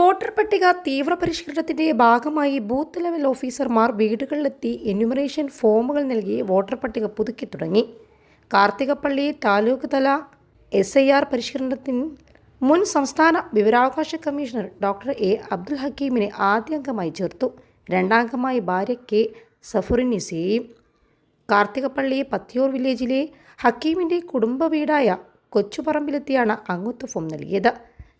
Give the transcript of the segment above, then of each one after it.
Voter പട്ടിക തീവ്രപരിഷ്കരണത്തിന്റെ ഭാഗമായി booth level ഓഫീസർമാർ വീടുകളിലെത്തി എന്യൂമറേഷൻ ഫോമുകൾ നൽകി വോട്ടർ പട്ടിക പുതുക്കി തുടങ്ങി. കാർത്തികപ്പള്ളി താലൂക്ക് തല എസ് ഐ ആർ പരിഷ്കരണത്തിൽ മുൻ സംസ്ഥാന വിവരാവകാശ കമ്മീഷണർ ഡോക്ടർ എ അബ്ദുൽ ഹക്കീമിനെ ആദ്യ അംഗമായി ചേർത്തു. രണ്ടാംഗമായി ഭാര്യ കെ സഫുറിനിസയെയും കാർത്തികപ്പള്ളി പത്തിയൂർ വില്ലേജിലെ ഹക്കീമിന്റെ കുടുംബ വീടായ കൊച്ചുപറമ്പിലെത്തിയാണ് അംഗത്വ ഫോം നൽകിയത്.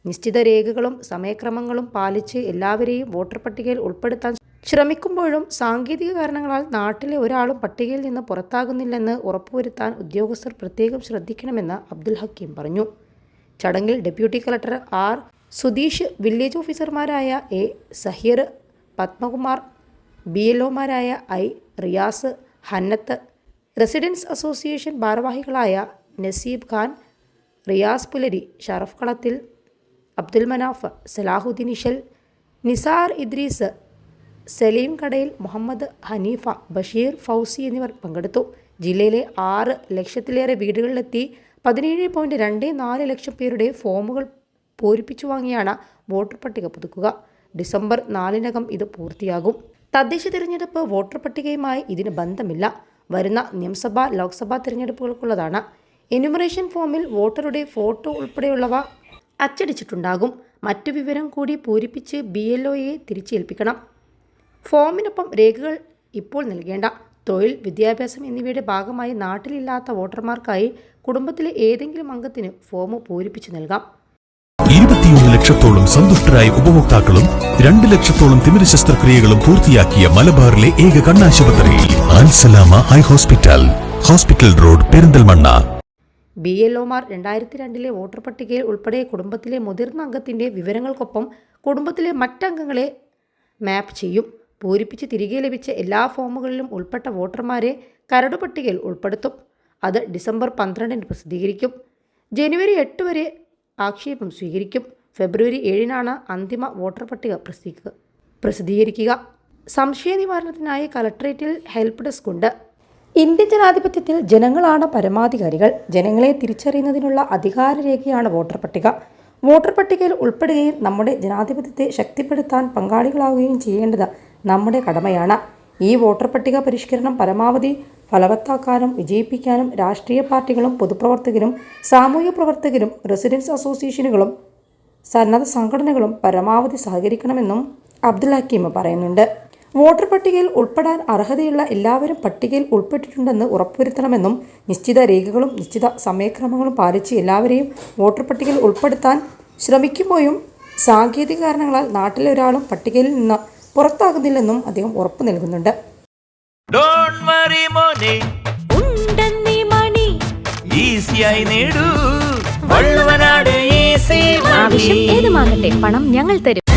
നിശ്ചിത രേഖകളും സമയക്രമങ്ങളും പാലിച്ച് എല്ലാവരെയും വോട്ടർ പട്ടികയിൽ ഉൾപ്പെടുത്താൻ ശ്രമിക്കുമ്പോഴും സാങ്കേതിക കാരണങ്ങളാൽ നാട്ടിലെ ഒരാളും പട്ടികയിൽ നിന്ന് പുറത്താകുന്നില്ലെന്ന് ഉറപ്പുവരുത്താൻ ഉദ്യോഗസ്ഥർ പ്രത്യേകം ശ്രദ്ധിക്കണമെന്ന് അബ്ദുൽ ഹക്കീം പറഞ്ഞു. ചടങ്ങിൽ deputy collector R Sudheesh village ഓഫീസർമാരായ A Saheer Padmakumar B L ഒമാരായ I Riyas Hannath residence association ഭാരവാഹികളായ നസീബ് ഖാൻ റിയാസ് പുലരി ഷറഫ് കളത്തിൽ അബ്ദുൽ മനാഫ് സലാഹുദ്ദീൻ ഇഷൽ നിസാർ ഇദ്രീസ് സലീം കടയിൽ മുഹമ്മദ് ഹനീഫ ബഷീർ ഫൗസി എന്നിവർ പങ്കെടുത്തു. ജില്ലയിലെ ആറ് ലക്ഷത്തിലേറെ വീടുകളിലെത്തി പതിനേഴ് പോയിന്റ് രണ്ട് നാല് ലക്ഷം പേരുടെ ഫോമുകൾ പൂരിപ്പിച്ചു വാങ്ങിയാണ് വോട്ടർ പട്ടിക പുതുക്കുക. ഡിസംബർ നാലിനകം ഇത് പൂർത്തിയാകും. തദ്ദേശ തിരഞ്ഞെടുപ്പ് വോട്ടർ പട്ടികയുമായി ഇതിന് ബന്ധമില്ല. വരുന്ന നിയമസഭാ ലോക്സഭാ തിരഞ്ഞെടുപ്പുകൾക്കുള്ളതാണ്. എന്യൂമറേഷൻ ഫോമിൽ വോട്ടറുടെ ഫോട്ടോ ഉൾപ്പെടെയുള്ളവ അച്ചടിച്ചിട്ടുണ്ടാകും. മറ്റു വിവരം കൂടി പൂരിപ്പിച്ച് ബി എൽ ഒയെ തിരിച്ചേൽപ്പിക്കണം. ഫോമിനൊപ്പം രേഖകൾ ഇപ്പോൾ നൽകേണ്ട. തൊഴിൽ വിദ്യാഭ്യാസം എന്നിവയുടെ ഭാഗമായി നാട്ടിലില്ലാത്ത വോട്ടർമാർക്കായി കുടുംബത്തിലെ ഏതെങ്കിലും അംഗത്തിന് ഫോം പൂരിപ്പിച്ച് നൽകാം. ഇരുപത്തിയൊന്ന് ലക്ഷത്തോളം സന്തുഷ്ടരായ ഉപഭോക്താക്കളും രണ്ട് ലക്ഷത്തോളം തിമിര ശസ്ത്രക്രിയകളും പൂർത്തിയാക്കിയ മലബാറിലെ ഏക കണ്ണാശുപത്രി Alsalama eye hospital. Hospital road Perinthalmanna. B L ഒമാർ രണ്ടായിരത്തി രണ്ടിലെ വോട്ടർ പട്ടികയിൽ ഉൾപ്പെടെ കുടുംബത്തിലെ മുതിർന്ന അംഗത്തിന്റെ വിവരങ്ങൾക്കൊപ്പം കുടുംബത്തിലെ മറ്റംഗങ്ങളെ മാപ്പ് ചെയ്യും. പൂരിപ്പിച്ച് തിരികെ ലഭിച്ച എല്ലാ ഫോമുകളിലും ഉൾപ്പെട്ട വോട്ടർമാരെ കരട് പട്ടികയിൽ ഉൾപ്പെടുത്തും. അത് ഡിസംബർ പന്ത്രണ്ടിന് പ്രസിദ്ധീകരിക്കും. ജനുവരി എട്ട് വരെ ആക്ഷേപം സ്വീകരിക്കും. ഫെബ്രുവരി ഏഴിനാണ് അന്തിമ വോട്ടർ പട്ടിക പ്രസിദ്ധീക പ്രസിദ്ധീകരിക്കുക. സംശയ നിവാരണത്തിനായി കലക്ട്രേറ്റിൽ ഹെൽപ്പ് ഡെസ്ക് ഉണ്ട്. ഇന്ത്യൻ ജനാധിപത്യത്തിൽ ജനങ്ങളാണ് പരമാധികാരികൾ. ജനങ്ങളെ തിരിച്ചറിയുന്നതിനുള്ള അധികാരരേഖയാണ് വോട്ടർ പട്ടിക. വോട്ടർ പട്ടികയിൽ ഉൾപ്പെടുകയും നമ്മുടെ ജനാധിപത്യത്തെ ശക്തിപ്പെടുത്താൻ പങ്കാളികളാവുകയും ചെയ്യേണ്ടത് നമ്മുടെ കടമയാണ്. ഈ വോട്ടർ പട്ടിക പരിഷ്കരണം പരമാവധി ഫലവത്താക്കാനും വിജയിപ്പിക്കാനും രാഷ്ട്രീയ പാർട്ടികളും പൊതുപ്രവർത്തകരും സാമൂഹ്യ പ്രവർത്തകരും റെസിഡൻസ് അസോസിയേഷനുകളും സന്നദ്ധ സംഘടനകളും പരമാവധി സഹകരിക്കണമെന്നും അബ്ദുൽ ഹക്കീം പറയുന്നുണ്ട്. വോട്ടർ പട്ടികയിൽ ഉൾപ്പെടാൻ അർഹതയുള്ള എല്ലാവരും പട്ടികയിൽ ഉൾപ്പെട്ടിട്ടുണ്ടെന്ന് ഉറപ്പുവരുത്തണമെന്നും നിശ്ചിത രേഖകളും നിശ്ചിത സമയക്രമങ്ങളും പാലിച്ച് എല്ലാവരെയും വോട്ടർ പട്ടികയിൽ ഉൾപ്പെടുത്താൻ ശ്രമിക്കുമ്പോഴും സാങ്കേതിക കാരണങ്ങളാൽ നാട്ടിലെ ഒരാളും പട്ടികയിൽ നിന്ന് പുറത്താകുന്നില്ലെന്നും അദ്ദേഹം ഉറപ്പു നൽകുന്നുണ്ട്. ഏതുമാകട്ടെ പണം ഞങ്ങൾ തരും.